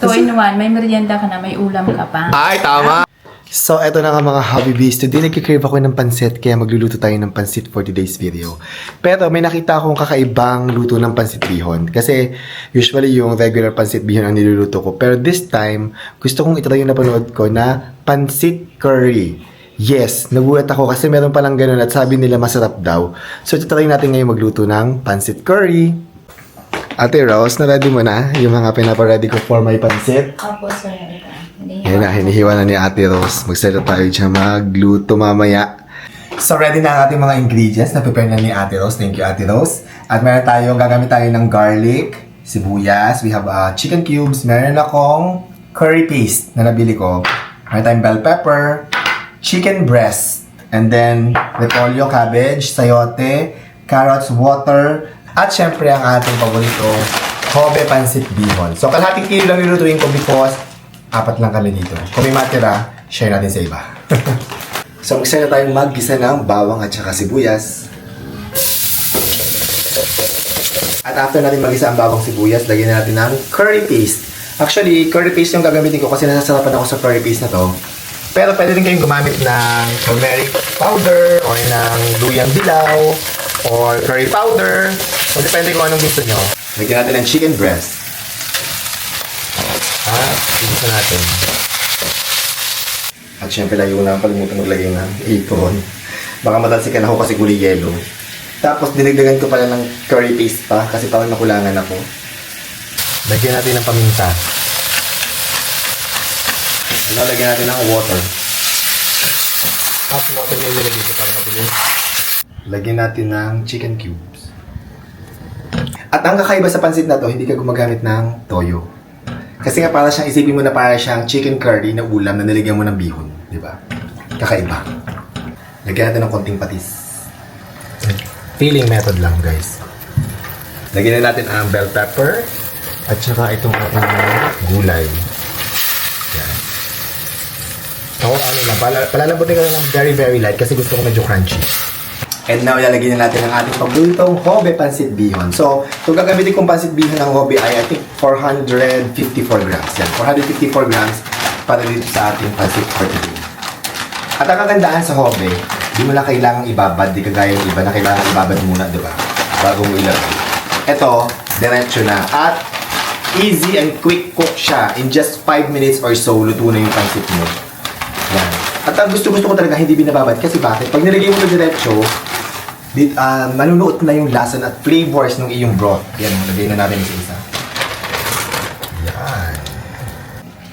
Two in one, may merienda ka na, may ulam ka pa. Ay, tama! So, eto na nga mga hobby bees. Today, nagkikrave ako ng pansit, kaya magluluto tayo ng pansit for today's video. Pero may nakita akong kakaibang luto ng pansit bihon. Kasi, usually yung regular pansit bihon ang niluluto ko. Pero this time, gusto kong itry yung napanood ko na pansit curry. Yes, nagulat ako kasi meron palang ganun at sabi nila masarap daw. So, try natin ngayon magluto ng pansit curry. Ate Rose, na-ready mo na yung mga pinapaready ko for my pansit? Opo, sir. Hindi na, hinihiwa na ni Ate Rose. Mag-start tayo dyan magluto mamaya. So, ready na ang ating mga ingredients na prepare na ni Ate Rose. Thank you, Ate Rose. At meron tayo, gagamit tayo ng garlic, sibuyas, we have uh, chicken cubes, meron akong curry paste na nabili ko, meron tayong bell pepper, chicken breast, and then repolyo, cabbage, sayote, carrots, water, at syempre ang ating paborito, Kobe Pancit Bihon. So, kalahating kilo lang nilutuin ko because apat lang kami dito. Kung may matira, share natin sa iba. so, mag na tayong maggisa ng bawang at saka sibuyas. At after natin magisa ang bawang sibuyas, lagyan natin ng curry paste. Actually, curry paste yung gagamitin ko kasi nasasarapan ako sa curry paste na to. Pero pwede rin kayong gumamit ng turmeric powder or ng luyang dilaw or curry powder. So, depende kung anong gusto nyo. Lagyan natin ng chicken breast. At, igisa natin. At syempre, layo lang kalimutan maglagay ng apron. Baka matalsikan ako kasi guli yellow. Tapos, dinagdagan ko pala ng curry paste pa kasi parang nakulangan ako. Lagyan natin ng paminta. Ano, lagyan natin ng water. Tapos, water yung nilagay ko para mabilis. Lagyan natin ng chicken cubes. At ang kakaiba sa pansit na to, hindi ka gumagamit ng toyo. Kasi nga para siyang isipin mo na para siyang chicken curry na ulam na niligyan mo ng bihon. Di ba? Kakaiba. Lagyan natin ng konting patis. Feeling method lang, guys. Lagyan na natin ang bell pepper at saka itong ating gulay. Yan. Ako, ano lang, pala, palalabutin ko lang ng very, very light kasi gusto ko medyo crunchy. And now, ilalagay na natin ang ating paboritong Hobe Pansit Bihon. So, kung gagamitin kong Pansit Bihon ng Hobe ay I think 454 grams. Yan, 454 grams para dito sa ating Pansit today. At ang kagandaan sa Hobe, di mo na kailangang ibabad, di kagaya ng iba na kailangan ibabad muna, di ba? Bago mo ilagay. Ito, diretso na. At easy and quick cook siya. In just 5 minutes or so, luto na yung pansit mo. Yan. At ang gusto-gusto ko talaga hindi binababad kasi bakit? Pag nilagay mo na diretso, dit, uh, manunuot na yung lasa at flavors ng iyong broth. Yan, lagay na natin isa-isa. Yan.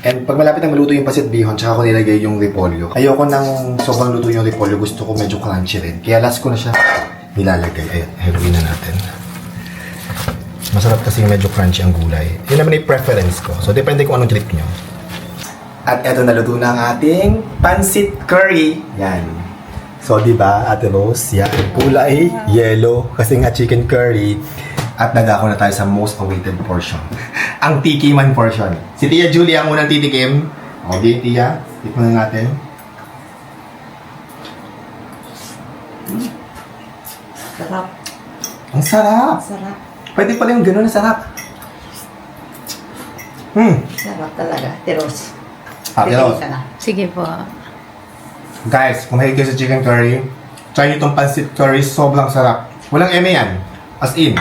And pag malapit na maluto yung pasit bihon, tsaka ko nilagay yung repolyo. Ayoko nang sobrang luto yung repolyo, gusto ko medyo crunchy rin. Kaya last ko na siya nilalagay. Ayan, haluin na natin. Masarap kasi yung medyo crunchy ang gulay. Yun naman yung preference ko. So, depende kung anong trip nyo. At eto naluto na ang ating pansit curry. Yan. So, di ba, Ate Rose? Yan. Kulay yellow kasi nga chicken curry. At nagako na tayo sa most awaited portion. ang tikiman portion. Si Tia Julie ang unang titikim. O, di, Tia. Tikman na natin. Sarap. Ang sarap. Sarap. Pwede pala yung gano'n na sarap. Hmm. Sarap talaga. Tiros. Ka na. Sige po. Guys, kung mahilig kayo sa chicken curry, try nyo itong pancit curry, sobrang sarap. Walang eme yan. As in.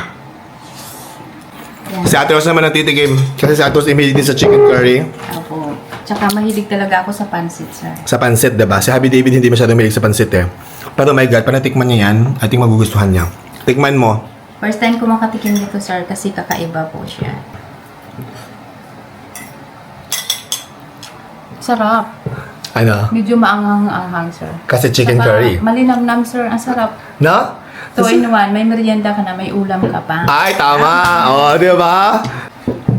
Si Ate Rose naman ang titikim. Kasi si Ate Rose mahilig din sa chicken curry. Opo. Tsaka mahilig talaga ako sa pansit, sir. Sa pancit, diba? Si Happy David hindi masyadong mahilig sa pancit eh. Pero my God, pag natikman niya yan, I think magugustuhan niya. Tikman mo. First time ko makatikim nito, sir, kasi kakaiba po siya. Sarap. Ano? Medyo maanghang-anghang, sir. Kasi chicken Tsaka curry. Malinamnam, sir. Ang sarap. No? Two in one, may merienda ka na, may ulam ka pa. Ay, tama! Oo, di ba?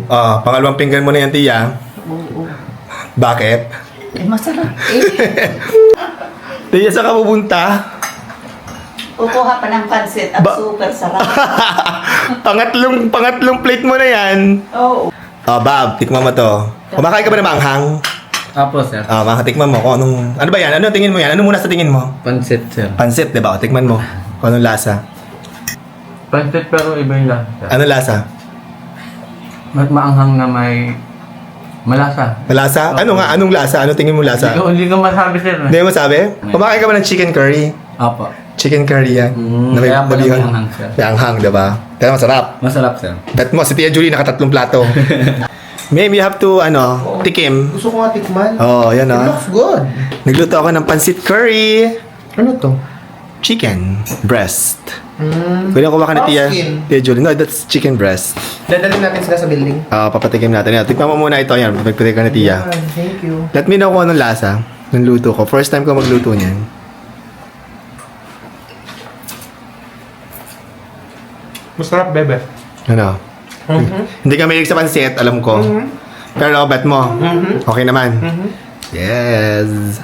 Oh, pangalawang pinggan mo na yan, Tia. Oo. Bakit? Eh, masarap. Eh, Tia, saan ka pupunta? Kukuha pa ng pansit at Ba- super sarap. pangatlong, pangatlong plate mo na yan. Oo. Oh, Bob, tikman mo to. Kumakain ka ba ng manghang? Apo, sir. Ah, uh, tikman mo kung anong... Ano ba yan? Ano tingin mo yan? Ano muna sa tingin mo? Pansit, sir. Pansit, di ba? O, tikman mo. Kung anong lasa. Pansit pero iba yung lasa. sir. Ano lasa? Mas maanghang na may Malasa. Malasa? Ano nga? Anong lasa? Ano tingin mo lasa? Hindi ko, hindi ko masabi, sir. Hindi mo masabi? Kumakain ka ba ng chicken curry? Apo. Chicken curry yan. Mm, Na may kaya pala may anghang, sir. May anghang, diba? Kaya masarap. Masarap, sir. Bet mo, si Tia Julie nakatatlong plato. Ma'am, you have to, ano, tikim. Gusto ko nga tikman. Oh, yan It ah. looks good. Nagluto ako ng pancit curry. Ano to? Chicken breast. Mm. Pwede ko ni Tia, Skin. Tia Julie. No, that's chicken breast. Dadalhin natin sila sa building. Ah, papatikim natin. Yan. Tikman mo muna ito. Yan, papatikim ka ni Tia. Yan, thank you. Let me know kung anong lasa ng luto ko. First time ko magluto niyan. Masarap, bebe. Ano? Mhm. Hindi ka mahilig sa pansit, alam ko. Pero bet mo, Mhm. okay naman. Yes.